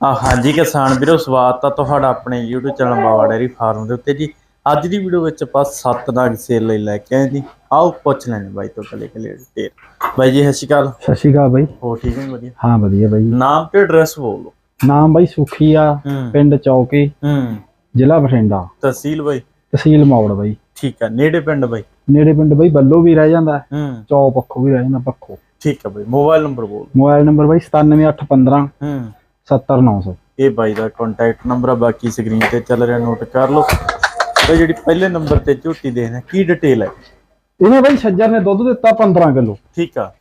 ਆ ਹਾਂਜੀ ਕਿਸਾਨ ਵੀਰੋ ਸਵਾਗਤ ਆ ਤੁਹਾਡਾ ਆਪਣੇ YouTube channel Bawa dairy farm ਦੇ ਉੱਤੇ ਜੀ। ਅੱਜ ਦੀ ਵੀਡੀਓ ਵਿੱਚ ਆਪਾਂ ਸੱਤ ਨਾਗ ਸੇਲ ਲਈ ਲੈ ਕੇ ਆਏ ਜੀ। ਆਓ ਪੁੱਛ ਲੈਣੇ ਬਾਈ ਤੋਂ ਕੱਲੇ ਕੱਲੇ ਡਿਟੇਲ ਬਾਈ ਜੀ ਸਤਿ ਸ਼੍ਰੀ ਅਕਾਲ। ਸਤਿ ਸ਼੍ਰੀ ਅਕਾਲ ਬਾਈ। ਹੋ ਠੀਕ ਹੈ? ਵਧੀਆ? ਹਾਂ ਵਧੀਆ ਬਾਈ ਨਾਮ ਤੇ ਐਡਰੈਸ ਬੋਲੋ। ਨਾਮ ਬਾਈ ਸੁਖੀ ਆ ਪਿੰਡ ਚੌਕੀ ਹੂੰ। ਜ਼ਿਲ੍ਹਾ ਬਠਿੰਡਾ। ਤਹਿਸੀਲ ਬਾਈ? ਤਹਿਸੀਲ ਮੌੜ ਬਾਈ। ਠੀਕ ਆ ਨੇੜੇ ਪਿੰਡ ਬਾਈ? ਨੇੜੇ ਪਿੰਡ ਬਾਈ ਬੱਲੋ ਵੀ ਰਹਿ ਜਾਂਦਾ। ਹੂੰ। ਚੌ ਪੱਖੋ ਵੀ ਰਹਿ ਜਾਂਦਾ ਪੱਖੋ। ਠੀਕ ਆ ਬਾਈ ਮੋਬਾਈਲ ਨੰਬਰ ਬੋਲ। ਮੋਬਾਈਲ ਨੰਬਰ ਬਾਈ 97815 ਹੂੰ। 70900 ਇਹ ਬਾਈ ਦਾ ਕੰਟੈਕਟ ਨੰਬਰ ਆ ਬਾਕੀ ਸਕਰੀਨ ਤੇ ਚੱਲ ਰਿਹਾ ਨੋਟ ਕਰ ਲਓ। ਤੇ ਜਿਹੜੀ ਪਹਿਲੇ ਨੰਬਰ ਤੇ ਝੋਟੀ ਦੇਖਦੇ ਕੀ ਡਿਟੇਲ ਹੈ? ਇਹਨੇ ਬਾਈ ਛੱਜਰ ਨੇ ਦੁੱਧ ਦਿੱਤਾ 15 ਕਿਲੋ। ਠੀਕ ਆ।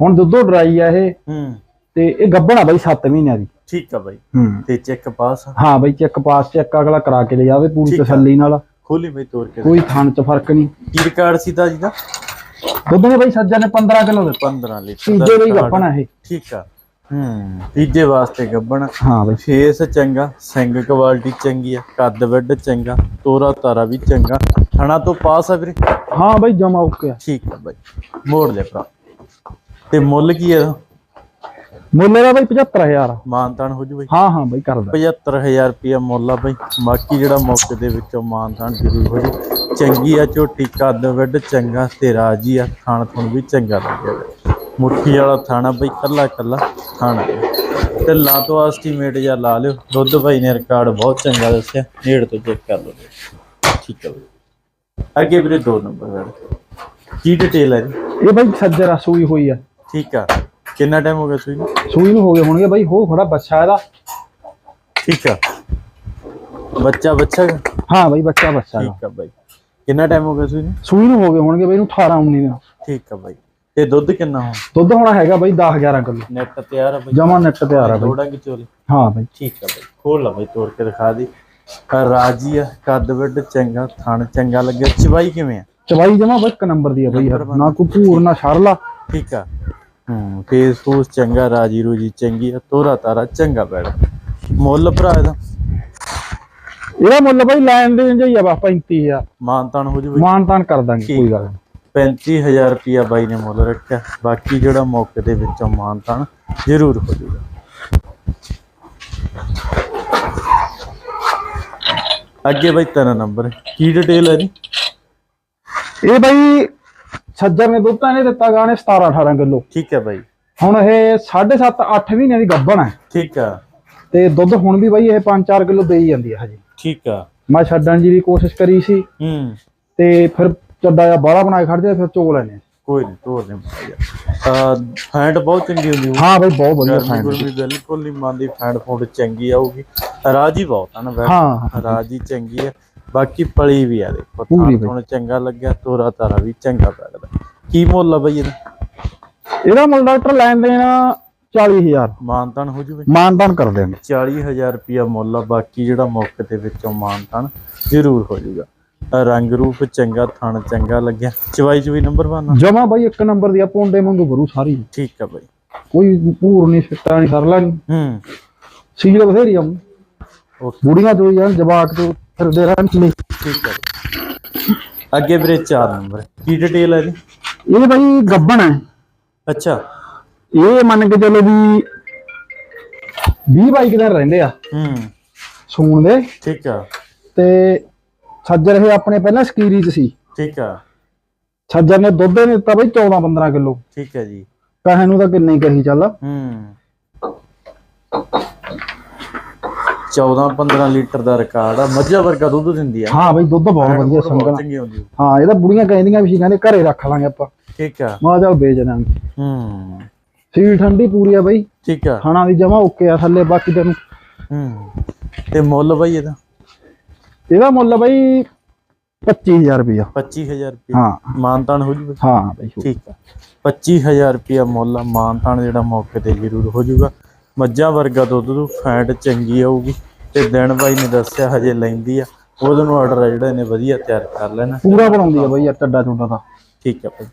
ਹੁਣ ਦੁੱਧੋ ਡਰਾਈ ਆ ਇਹ। ਹੂੰ। ਤੇ ਇਹ ਗੱਭਣਾ ਬਾਈ 7 ਮਹੀਨਿਆਂ ਦੀ। ਠੀਕ ਆ ਬਾਈ। ਹੂੰ। ਤੇ ਚੈੱਕ ਪਾਸ ਹਾਂ ਬਾਈ ਚੈੱਕ ਪਾਸ ਚੈੱਕ ਅਗਲਾ ਕਰਾ ਕੇ ਲੈ ਜਾਵੇ ਪੂਰੀ ਆ। ਤਸੱਲੀ ਨਾਲ। ਖੋਲੀ ਬਈ ਤੋੜ ਕੇ। ਕੋਈ ਥਣ ਚ ਫ਼ਰਕ ਨਹੀਂ। ਕੀ ਰਿਕਾਰਡ ਸੀ ਦਾ ਜੀ ਦਾ? ਦੁੱਧ ਨੇ ਬਾਈ ਛੱਜਰ ਨੇ 15 ਕਿਲੋ ਦਿੱਤਾ। 15 ਲੀਟਰ ਦਾ ਤੀਜੇ ਲਈ ਇਹ। ਠੀਕ ਆ। ਹੂੰ ਤੀਜੇ ਵਾਸਤੇ ਗੱਬਣ। ਹਾਂ ਬਾਈ। ਫੇਸ ਚੰਗਾ ਸਿੰਗ ਕੁਆਲਿਟੀ ਚੰਗੀ ਆ ਕੱਦ ਵੱਡ ਚੰਗਾ ਤੋਰਾ ਤਾਰਾ ਵੀ ਚੰਗਾ। ਥਣਾ ਤੋਂ ਪਾਸ ਆ ਵੀਰੇ? ਹਾਂ ਬਾਈ ਜਮਾ ਓਕੇ ਆ। ਠੀਕ ਆ ਬਾਈ ਮੋੜ ਲੈ ਭਰਾ। ਤੇ ਮੁੱਲ ਕੀ ਆ ਇਹਦਾ? ਮੁੱਲ ਇਹਦਾ ਬਾਈ 75000 ਆ। ਮਾਨਤਾਨ ਹੋ ਜੂ ਬਾਈ? ਹਾਂ ਹਾਂ ਬਾਈ ਕਰਦਾ। 75000 ਰੁਪਇਆ ਮੁੱਲ ਆ ਬਾਈ। ਬਾਕੀ ਜਿਹੜਾ ਮੌਕੇ ਦੇ ਵਿੱਚੋਂ ਮਾਨਤਾਨ ਜ਼ਰੂਰ ਹੋ ਜੂ। ਚੰਗੀ ਆ ਝੋਟੀ ਕੱਦ ਵੱਡ ਚੰਗਾ ਤੇ ਰਾਜੀ ਆ ਖਾਣ ਥਣ ਵੀ ਚੰਗਾ ਲੱਗਿਆ ਮੁੱਠੀ ਵਾਲਾ ਥਾਣਾ ਬਾਈ ਕੱਲਾ ਕੱਲਾ ਥਾਣਾ ਤੇ ਲਾ ਤੋਂ ਐਸਟੀਮੇਟ ਜਾਂ ਲਾ ਲਿਓ। ਦੁੱਧ ਭਾਈ ਨੇ ਰਿਕਾਰਡ ਬਹੁਤ ਚੰਗਾ ਦੱਸਿਆ। ਨੇੜ ਤੋਂ ਚੈੱਕ ਕਰ ਲਓ। ਠੀਕ ਹੈ ਬਾਈ। ਅੱਗੇ ਵੀਰੇ ਦੋ ਨੰਬਰ ਵੀਰੇ ਕੀ ਡਿਟੇਲ ਹੈ ਜੀ? ਇਹ ਬਾਈ ਸੱਜਰ ਸੂਈ ਹੋਈ ਆ। ਠੀਕ ਆ। ਕਿੰਨਾ ਟਾਈਮ ਹੋ ਗਿਆ ਸੂਈ ਨੂੰ? ਸੂਈ ਨੂੰ ਹੋ ਗਏ ਹੋਣਗੇ ਬਾਈ। ਹੋ ਖੜਾ ਬੱਚਾ ਇਹਦਾ। ਠੀਕ ਆ। ਬੱਚਾ ਬੱਚਾ? ਹਾਂ? ਬਾਈ ਬੱਚਾ ਬੱਚਾ। ਠੀਕ ਆ ਬਾਈ। ਕਿੰਨਾ ਟਾਈਮ ਹੋ ਗਿਆ ਸੂਈ ਨੂੰ? ਸੂਈ ਨੂੰ ਹੋ ਗਏ ਹੋਣਗੇ ਬਾਈ ਨੂੰ 18 19 ਦਿਨ। ਠੀਕ ਆ ਬਾਈ। ਤੇ ਦੁੱਧ ਕਿੰਨਾ ਹੋ ਦੁੱਧ ਹੋਣਾ ਹੈਗਾ ਬਾਈ 10 11 ਕਿਲੋ। ਨੈਟ ਤਿਆਰ ਆ ਬਾਈ। ਜਮਾ ਨੈਟ ਤਿਆਰ ਆ ਬਾਈ। ਥੋੜਾ ਕਿ ਚੋਲੇ ਹਾਂ ਬਾਈ। ਠੀਕ ਆ ਬਾਈ। ਖੋਲ ਲਾ ਬਾਈ ਤੋੜ ਕੇ ਦਿਖਾ ਦੀ। ਰਾਜੀ ਆ ਕੱਦ ਵੱਡ ਚੰਗਾ ਥਣ ਚੰਗਾ ਲੱਗਿਆ। ਚਵਾਈ ਕਿਵੇਂ ਆ? ਚਵਾਈ ਜਮਾ ਬਾਈ ਇੱਕ ਨੰਬਰ ਦੀ ਆ ਬਾਈ। ਯਾਰ ਨਾ ਕੋਈ ਭੂਰ ਨਾ ਸ਼ਰਲਾ। ਠੀਕ ਆ। ਹੂੰ ਫੇਸ ਫੂਸ ਚੰਗਾ ਰਾਜੀ ਰੂਜੀ ਚੰਗੀ ਆ ਤੋਰਾ ਤਾਰਾ ਚੰਗਾ ਬੈੜ ਮੁੱਲ ਭਰਾ ਇਹਦਾ? ਇਹਦਾ ਮੁੱਲ ਬਾਈ ਲੈਣ ਦੇ ਜਿਹੀ ਆ ਬਸ 35000 ਮਾਨਤਾਨ ਹੋ ਜੂ ਬਾਈ। ਮਾਨ ਤਾਨ ਕਰ ਦਾਂਗੇ ਕੋਈ ਗੱਲ ਨੀ। 35000 ਰੁਪਿਆ ਬਾਈ ਨੇ ਮੁੱਲ ਰੱਖਿਆ। ਬਾਕੀ ਜਿਹੜਾ ਮੌਕੇ ਦੇ ਵਿੱਚੋਂ ਮਾਨਤਾਨ ਜ਼ਰੂਰ ਹੋ ਜੂਗਾ ਅੱਗੇ ਬਾਈ ਤੇਰਾ ਨੰਬਰ ਕੀ ਡਿਟੇਲ ਹੈ ਜੀ? ਇਹ ਬਾਈ ਸੱਜਰ ਨੇ ਦੁੱਧ ਇਹਨੇ ਦਿੱਤਾ ਗਾਣੇ 17 18 ਕਿਲੋ। ਠੀਕ ਹੈ ਬਾਈ। ਹੁਣ ਇਹ 7.5 8 ਮਹੀਨਿਆਂ ਦੀ ਗੱਭਣ ਹੈ। ਠੀਕ ਆ। ਤੇ ਦੁੱਧ ਹੁਣ ਵੀ ਬਾਈ ਇਹ 5-4 ਕਿਲੋ ਦੇਈ ਜਾਂਦੀ ਹੈ ਹਜੇ। ਠੀਕ ਆ। ਮੈਂ ਛੱਡਣ ਦੀ ਵੀ ਕੋਸ਼ਿਸ਼ ਕਰੀ ਸੀ। ਹੂੰ। ਤੇ ਫਿਰ ਚੱਡਾ ਜਿਹਾ ਬਾਹਲਾ ਬਣਾ ਕੇ ਖੜ ਜਾ ਫਿਰ ਚੋਕ ਲੈਨੇ ਕੋਈ ਨਹੀਂ ਤੋੜ ਨਹੀਂ ਪਾਇਆ ਫੈਂਟ ਬਹੁਤ ਚੰਗੀ ਹੁੰਦੀ ਹੋਊ ਹਾਂ ਬਾਈ ਬਹੁਤ ਵਧੀਆ ਫੈਨ ਗੁਰਮੀ ਬਿਲਕੁਲ ਨਹੀਂ ਮੰਨਦੀ ਫੈਂਟ ਫੂਡ ਚੰਗੀ ਆਊਗੀ। ਰਾਜੀ ਬਹੁਤ ਆ ਨਾ ਹਾਂ ਰਾਜੀ ਚੰਗੀ ਹੈ ਬਾਕੀ ਪਲੀ ਵੀ ਆ ਦੇਖੋ ਪੂਰੀ ਤਾਂ ਹੁਣ ਚੰਗਾ ਲੱਗਿਆ ਤੋਰਾ ਤਾਰਾ ਵੀ ਚੰਗਾ ਪੈਦਾ। ਕੀ ਮੁੱਲ ਆ ਬਈ ਇਹਦਾ? ਇਹਦਾ ਮੁੱਲ ਡਾਕਟਰ ਲੈਣ ਦੇਣਾ 40000 ਮਾਨਤਾਨ ਹੋ ਜੂਵੇ ਮਾਨਦਾਨ ਕਰ ਦੇਣਗੇ 40000 ਰੁਪਿਆ ਮੁੱਲ ਆ ਬਾਕੀ ਜਿਹੜਾ ਮੌਕੇ ਦੇ ਵਿੱਚੋਂ ਮਾਨਤਾਨ ਜ਼ਰੂਰ ਹੋ ਆਹ ਰੰਗ ਰੂਪ ਚੰਗਾ ਥਣ ਚੰਗਾ ਲੱਗਿਆ। ਚਵਾਈ ਚਵਾਈ ਨੰਬਰ 1 ਜਮਾ ਬਾਈ ਇੱਕ ਨੰਬਰ ਦੀ ਆ ਪੌਂਡੇ ਵਾਂਗੂ ਬਰੂ ਸਾਰੀ। ਠੀਕ ਆ ਬਈ। ਕੋਈ ਭੂਰ ਨਹੀਂ ਸਿੱਟਾ ਨਹੀਂ ਸਰਲਾ ਨਹੀਂ ਹੂੰ। ਸੀਲ ਬਥੇਰੀ ਆ। ਬੁੜੀਆਂ ਤੋਂ ਜਾਨ ਜਵਾਕ ਤੋਂ ਫਿਰਦੇ ਰਹਿਣ। ਲਈ ਠੀਕ ਹੈ ਅੱਗੇ ਵੀਰੇ 4 ਨੰਬਰ। ਕੀ ਡਿਟੇਲ ਹੈ ਜੀ ਇਹ ਬਾਈ ਗੱਬਣ ਹੈ ਅੱਛਾ। ਇਹ ਮੰਨ ਕੇ ਚੱਲੋ ਵੀ 20 ਬਾਈ ਦਿਨ ਰਹਿੰਦੇ ਆ। ਹੂੰ। ਸੂਣ ਦੇ। ਠੀਕ ਆ। ਤੇ ਸੱਜਰ ਇਹ ਆਪਣੇ ਪਹਿਲਾਂ ਸਕੀਰੀ ਚ ਸੀ। ਠੀਕ ਆ। ਸੱਜਰ ਨੇ ਦੁੱਧ ਨੇ ਦਿੱਤਾ ਬਾਈ 14 15 ਕਿਲੋ। ਠੀਕ ਹੈ ਜੀ। ਕਹੇ ਨੂੰ ਤਾਂ ਕਿੰਨੇ ਹੀ ਕਹੀ ਚੱਲ। ਹੂੰ। 14 15 ਲੀਟਰ ਦਾ ਰਿਕਾਰਡ ਆ ਮੱਝਾਂ ਵਰਗਾ ਦੁੱਧ ਦਿੰਦੀ ਆ। ਹਾਂ ਬਾਈ ਦੁੱਧ ਬਹੁਤ ਵਧੀਆ ਸੰਗਣਾ। ਹਾਂ ਇਹ ਤਾਂ ਬੁੜੀਆਂ ਕਹਿੰਦੀਆਂ ਵੀ ਸੀ ਕਹਿੰਦੇ ਘਰੇ ਰੱਖ ਲਾਂਗੇ ਆਪਾਂ। ਠੀਕ ਆ। ਮਾ ਚੱਲ ਵੇਚ ਦਾਂਗੇ ਹੂੰ। ਸੀਲ ਠੰਡੀ ਪੂਰੀ ਆ ਬਾਈ। ਠੀਕ ਆ। ਖਾਣਾ ਦੀ ਜਮਾ ਓਕੇ ਆ ਥੱਲੇ ਬਾਕੀ ਤੈਨੂੰ ਹੂੰ। ਤੇ ਮੁੱਲ ਬਈ ਇਹਦਾ? ਇਹਦਾ ਮੁੱਲ ਬਾਈ 25000 ਰੁਪਇਆ। 25000 ਰੁਪਏ ਹਾਂ। ਮਾਨਤਾਨ ਹੋ ਜੂਗਾ? ਹਾਂ ਬਾਈ ਠੀਕ ਆ। 25000 ਰੁਪਿਆ ਮੁੱਲ ਆ ਮਾਨਤਾਨ ਜਿਹੜਾ ਮੌਕੇ ਤੇ ਜ਼ਰੂਰ ਹੋ ਜਾਊਗਾ ਮੱਝਾਂ ਵਰਗਾ ਦੁੱਧ ਨੂੰ ਫੈਟ ਚੰਗੀ ਆਊਗੀ। ਤੇ ਦਿਨ ਬਾਈ ਨੇ ਦੱਸਿਆ ਹਜੇ ਲੈਂਦੀ ਆ। ਉਹਦੇ ਨੂੰ ਆਰਡਰ ਆ ਜਿਹੜਾ ਇਹਨੇ ਵਧੀਆ ਤਿਆਰ ਕਰ ਲੈਣਾ। ਪੂਰਾ ਬਣਾਉਂਦੀ ਆ ਬਾਈ ਟੱਡਾ ਟੁੱਡਾ ਦਾ ਠੀਕ ਆ ਭਾਈ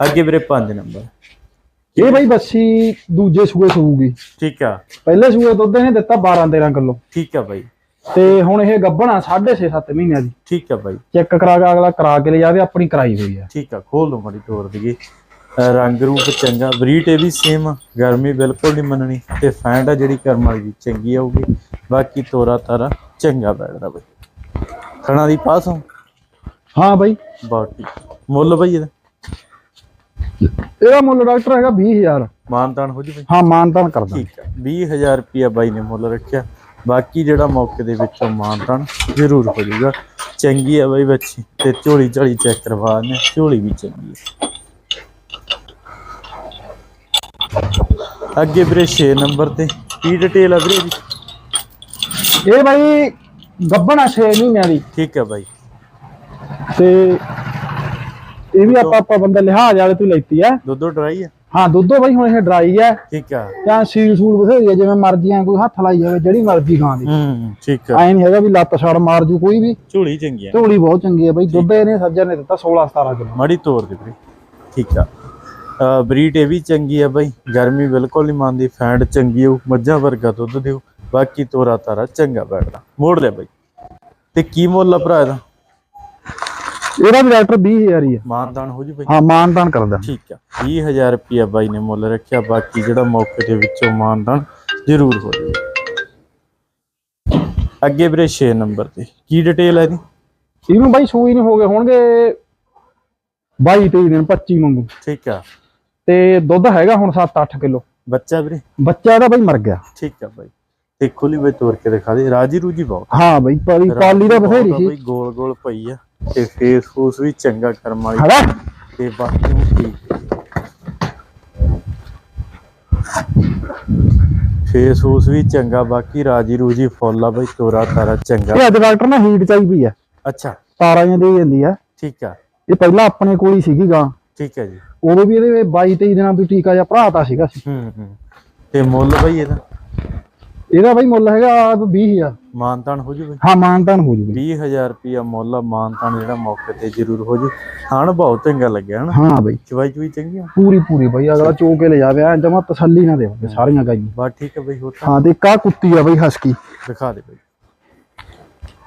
ਅੱਗੇ ਵੀਰੇ 5 ਨੰਬਰ। ਇਹ ਬਾਈ ਬੱਸੀ ਦੂਜੇ ਸੂਏ ਸੂਗੀ ਠੀਕ ਆ। ਪਹਿਲੇ ਸੂਏ ਦੁੱਧ ਇਹਨੇ ਦਿੱਤਾ 12 13 ਕਿਲੋ। ਠੀਕ ਆ ਬਾਈ। ਤੇ ਹੁਣ ਇਹ ਗੱਭਣਾ 6.5 7 ਮਹੀਨਿਆਂ ਦੀ। ਠੀਕ ਆ ਬਾਈ। ਚੈੱਕ ਕਰਾ ਕੇ ਅਗਲਾ ਕਰਾ ਕੇ ਲੈ ਜਾਵੇ ਆਪਣੀ ਕਰਾਈ ਹੋਈ ਆ। ਠੀਕ ਆ ਖੋਲ ਲਓ ਮੜੀ ਤੋੜ ਦਈਏ ਰੰਗ ਰੂਪ ਚੰਗਾ ਬਰੀਟ ਇਹ ਵੀ ਸੇਮ ਗਰਮੀ ਬਿਲਕੁਲ ਨਹੀਂ ਮੰਨਣੀ ਤੇ ਫੈਂਡ ਆ ਜਿਹੜੀ ਕਰਮ ਵਾਲੀ ਦੀ ਚੰਗੀ ਆਊਗੀ। ਬਾਕੀ ਤੋਰਾ ਤਾਰਾ ਚੰਗਾ ਬੈਠਦਾ ਬਈ। ਥਣਾ ਦੀ ਪਾਸ ਹੋ ਹਾਂ ਬਾਈ। ਬਾਟੀ ਮੁੱਲ ਬਈ ਇਹਦਾ? ਇਹਦਾ ਮੁੱਲ ਡਾਕਟਰ ਹੈਗਾ 20000 ਮਾਨਤਾਨ ਹੋ ਜੀ ਬਈ? ਹਾਂ ਮਾਨਤਾਨ ਕਰਦਾ। ਠੀਕ ਹੈ 20000 ਰੁਪਿਆ ਬਾਈ ਨੇ ਮੁੱਲ ਰੱਖਿਆ। ਬਾਕੀ ਜਿਹੜਾ ਮੌਕੇ ਦੇ ਵਿੱਚੋਂ ਮਾਨਤਾਨ ਜ਼ਰੂਰ ਹੋ ਜਾਊਗਾ ਚੰਗੀ ਹੈ ਬਾਈ ਬੱਚੀ ਤੇ ਝੋਲੀ ਝਾਲੀ ਚੈੱਕ ਕਰਵਾ ਨੇ ਝੋਲੀ ਵੀ ਚੰਗੀ ਹੈ ਅੱਗੇ ਵੀਰੇ 6 ਨੰਬਰ ਤੇ ਕੀ ਡਿਟੇਲ ਆ ਵੀਰੇ ਦੀ ਇਹ ਬਾਈ ਗੱਬਣਾ 6 ਮਹੀਨਿਆਂ ਦੀ। ਠੀਕ ਹੈ ਬਾਈ। ਤੇ ਇਹ ਵੀ ਆਪਾਂ ਆਪਾਂ ਬੰਦਾ ਲਿਹਾਜ਼ ਵਾਲੇ ਤੋਂ ਲੈਤੀ ਹੈ ਦੁੱਧੋ ਡਰਾਈ ਹੈ ਹਾਂ ਦੁੱਧੋ ਬਾਈ ਹੁਣ ਇਹ ਡਰਾਈ ਹੈ ਠੀਕ ਆ। ਜਾਂ ਸੀਲ ਸੂਲ ਬਥੇਰੀ ਹੈ ਜਿਵੇਂ ਮਰਜ਼ੀਆਂ ਕੋਈ ਹੱਥ ਲਾਈ ਜਾਵੇ ਜਿਹੜੀ ਮਰਜ਼ੀ ਗਾਂ ਦੀ। ਹੂੰ ਠੀਕ ਆ। ਐ ਨਹੀਂ ਹੈਗਾ ਵੀ ਲੱਤ ਛੜ ਮਾਰ ਜੂ ਕੋਈ ਵੀ। ਝੋਲੀ ਚੰਗੀ ਹੈ ਝੋਲੀ ਬਹੁਤ ਚੰਗੀ ਹੈ ਬਾਈ ਦੁੱਧ ਇਹਨੇ ਸੱਜਰ ਨੇ ਦਿੱਤਾ 16 17 ਕਿਲੋ। ਮਾੜੀ ਤੋਰ ਦੇ ਵੀਰੇ। ਠੀਕ ਆ। ਬਰੀਡ ਇਹ ਵੀ ਚੰਗੀ ਆ ਬਾਈ। ਗਰਮੀ ਬਿਲਕੁਲ ਨਹੀਂ ਮੰਨਦੀ ਫੈਂਡ ਚੰਗੀ ਹੋ ਮੱਝਾਂ ਵਰਗਾ ਦੁੱਧ ਦਿਓ। ਬਾਕੀ ਤੋਰਾ ਤਾਰਾ ਚੰਗਾ ਬੈਠਦਾ। ਮੋੜ ਲੈ ਬਾਈ। ਤੇ ਕੀ ਮੁੱਲ ਆ ਭਰਾ ਇਹਦਾ? ਇਹਦਾ ਵੀ ਡਾਕਟਰ 20000 ਹੀ ਹੈ ਮਾਨਦਾਨ ਹੋ ਜੀ ਬਾਈ। ਹਾਂ ਮਾਨਦਾਨ ਕਰਦਾ। ਠੀਕ ਆ। 20000 ਰੁਪਿਆ ਬਾਈ ਨੇ ਮੁੱਲ ਰੱਖਿਆ ਬਾਕੀ ਜਿਹੜਾ ਮੌਕੇ ਦੇ ਵਿੱਚੋਂ ਮਾਨਦਾਨ ਜ਼ਰੂਰ ਹੋ ਜਾਵੇ ਅੱਗੇ ਵੀਰੇ 6 ਨੰਬਰ ਤੇ। ਕੀ ਡਿਟੇਲ ਹੈ ਇਹਦੀ? ਇਹਨੂੰ ਬਾਈ ਸੂਈ ਨਹੀਂ ਹੋ ਗਏ ਹੋਣਗੇ 22 23 ਦਿਨ 25 ਮੰਗੂ ਠੀਕ ਆ। ਤੇ ਦੁੱਧ ਹੈਗਾ ਹੁਣ 7-8 ਕਿਲੋ। ਬੱਚਾ ਵੀਰੇ? ਬੱਚਾ ਇਹਦਾ ਬਾਈ ਮਰ ਗਿਆ। ਠੀਕ ਆ ਬਾਈ। ਤੇ ਖੁੱਲੀ ਬਾਈ ਤੋਰ ਕੇ ਦਿਖਾ ਦੇ। ਰਾਜੀ ਰੂਜੀ ਬਹੁਤ ਹਾਂ ਬਾਈ ਪਾਲੀ ਪਾਲੀ ਦਾ ਬਥੇਰੀ ਆ ਸੀ ਗੋਲ ਗੋਲ ਪਈ ਆ। ਤੇ ਫੇਸ ਫੂਸ ਵੀ ਚੰਗਾ ਕਰਮ ਵਾਲੀ ਹੈਗਾ ਤੇ ਬਾਕੀ ਨੂੰ ਠੀਕ ਫੇਸ ਫੂਸ ਵੀ ਚੰਗਾ ਬਾਕੀ ਰਾਜੀ ਰੂਜੀ ਫੁੱਲ ਆ ਬਈ ਤੋਰਾ ਤਾਰਾ ਚੰਗਾ। ਇਹ ਅੱਜ ਡਾਕਟਰ ਨਾਲ ਹੀਟ ਚਾਈ ਪਈ ਆ। ਅੱਛਾ। ਤਾਰਾਂ ਜਾਂ ਦੇ ਜਾਂਦੀ ਆ। ਠੀਕ ਆ। ਇਹ ਪਹਿਲਾਂ ਆਪਣੇ ਕੋਲ ਹੀ ਸੀਗੀ ਗਾਂ। ਠੀਕ ਹੈ ਜੀ। ਉਦੋਂ ਵੀ ਇਹਦੇ 22 23 ਦਿਨਾਂ ਤੋਂ ਟੀਕਾ ਜਾਂ ਭਰਾਤਾ ਸੀਗਾ ਸੀ। ਹੂੰ ਹੂੰ। ਤੇ ਮੁੱਲ ਬਈ ਇਹਦਾ? ਇਹਦਾ ਬਾਈ ਮੁੱਲ ਹੈਗਾ 20000 ਮਾਨਤਾਨ ਹੋ ਜੂ ਬਈ ਹਾਂ ਮਾਨਤਾਨ ਹੋ ਜੂਗੀ। 20000 ਰੁਪਿਆ ਮੁੱਲ ਆ ਮਾਨਤਾਨ ਜਿਹੜਾ ਮੌਕੇ ਤੇ ਜ਼ਰੂਰ ਹੋ ਜੂ। ਖਾਣ ਬਹੁਤ ਚੰਗਾ ਲੱਗਿਆ ਹਨਾ? ਹਾਂ ਬਾਈ। ਚਵਾਈ ਚੁਈ ਚੰਗੀ ਆ ਪੂਰੀ ਪੂਰੀ ਬਾਈ ਅਗਲਾ ਚੋ ਕੇ ਲੈ ਜਾਵੇ ਐ ਜਮਾ ਤਸੱਲੀ ਨਾ ਦੇਵੇ ਸਾਰੀਆਂ ਗਾਈਆਂ। ਬਸ ਠੀਕ ਹੈ ਬਈ ਹੋਰ ਹਾਂ ਤੇ ਕਾ ਕੁੱਤੀ ਆ ਬਾਈ ਹਸਕੀ। ਦਿਖਾ ਦੇ ਬਈ।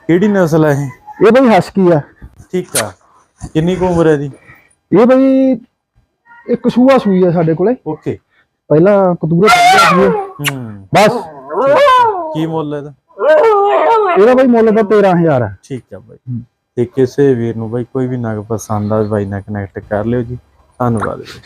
ਕਿਹੜੀ ਨਸਲ ਹੈ ਇਹ? ਇਹ ਬਾਈ ਹਸਕੀ ਆ। ਠੀਕ ਆ। ਕਿੰਨੀ ਕੁ ਉਮਰ ਹੈ ਦੀ ਇਹ ਬਾਈ ਇੱਕ ਸੂਆ ਸੂਈ ਆ ਸਾਡੇ ਕੋਲੇ। ਓਕੇ। ਪਹਿਲਾਂ ਕਤੂਰੇ ਸੀ। ਬਸ। ਕੀ ਮੁੱਲ ਹੈ ਇਹਦਾ? ਇਹਦਾ ਬਾਈ ਮੁੱਲ ਤਾਂ 13000 ਹੈ। ਠੀਕ ਆ ਬਾਈ। ਤੇ ਕਿਸੇ ਵੀਰ ਨੂੰ ਬਾਈ ਕੋਈ ਵੀ ਨਗ ਪਸੰਦ ਆ ਬਾਈ ਨਾਲ ਕਨੈਕਟ ਕਰ ਲਿਓ ਜੀ। ਧੰਨਵਾਦ ਜੀ।